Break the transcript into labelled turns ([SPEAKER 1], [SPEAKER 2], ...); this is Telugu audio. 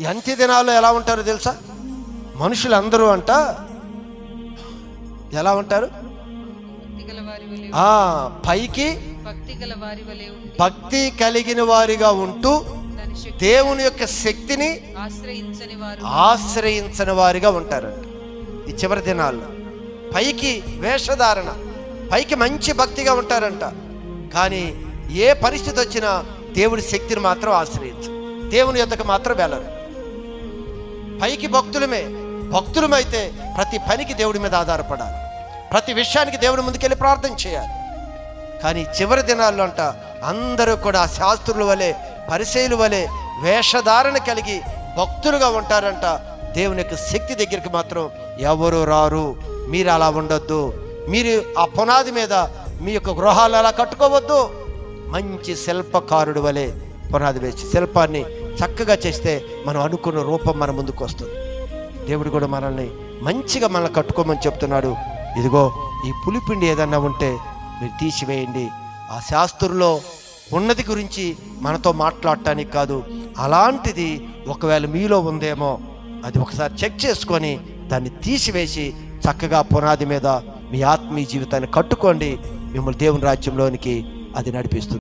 [SPEAKER 1] ఈ అంత్య దినాల్లో ఎలా ఉంటారో తెలుసా? మనుషులందరూ అంట ఎలా ఉంటారు? పైకి
[SPEAKER 2] భక్తి
[SPEAKER 1] కలిగిన వారిగా ఉంటూ దేవుని యొక్క శక్తిని
[SPEAKER 2] ఆశ్రయించని
[SPEAKER 1] వారిగా ఉంటారంట. ఈ చివరి దినాల్లో పైకి వేషధారణ పైకి మంచి భక్తిగా ఉంటారంట. కానీ ఏ పరిస్థితి వచ్చినా దేవుడి శక్తిని మాత్రం ఆశ్రయించు దేవుని యొక్కకు మాత్రం వెళ్ళరు. పైకి భక్తులమే భక్తులమైతే ప్రతి పనికి దేవుడి మీద ఆధారపడాలి. ప్రతి విషయానికి దేవుడి ముందుకెళ్ళి ప్రార్థన చేయాలి. కానీ చివరి దినాల్లో అంట అందరూ కూడా శాస్త్రుల వలె పరిశైలు వలె వేషధారణ కలిగి భక్తులుగా ఉంటారంట. దేవుని యొక్క శక్తి దగ్గరికి మాత్రం ఎవరు రారు. మీరు అలా ఉండొద్దు. మీరు ఆ పునాది మీద మీ యొక్క గృహాలు అలా కట్టుకోవద్దు. మంచి శిల్పకారుడు వలె పునాది వేసి శిల్పాన్ని చక్కగా చేస్తే మనం అనుకున్న రూపం మన ముందుకు వస్తుంది. దేవుడు కూడా మనల్ని మంచిగా మనల్ని కట్టుకోమని చెప్తున్నాడు. ఇదిగో ఈ పులిపిండి ఏదన్నా ఉంటే మీరు తీసివేయండి. ఆ శాస్త్రుల్లో ఉన్నది గురించి మనతో మాట్లాడటానికి కాదు అలాంటిది ఒకవేళ మీలో ఉందేమో అది ఒకసారి చెక్ చేసుకొని దాన్ని తీసివేసి చక్కగా పునాది మీద మీ ఆత్మీయ జీవితాన్ని కట్టుకోండి. మిమ్మల్ని దేవుని రాజ్యంలోనికి అది నడిపిస్తుంది.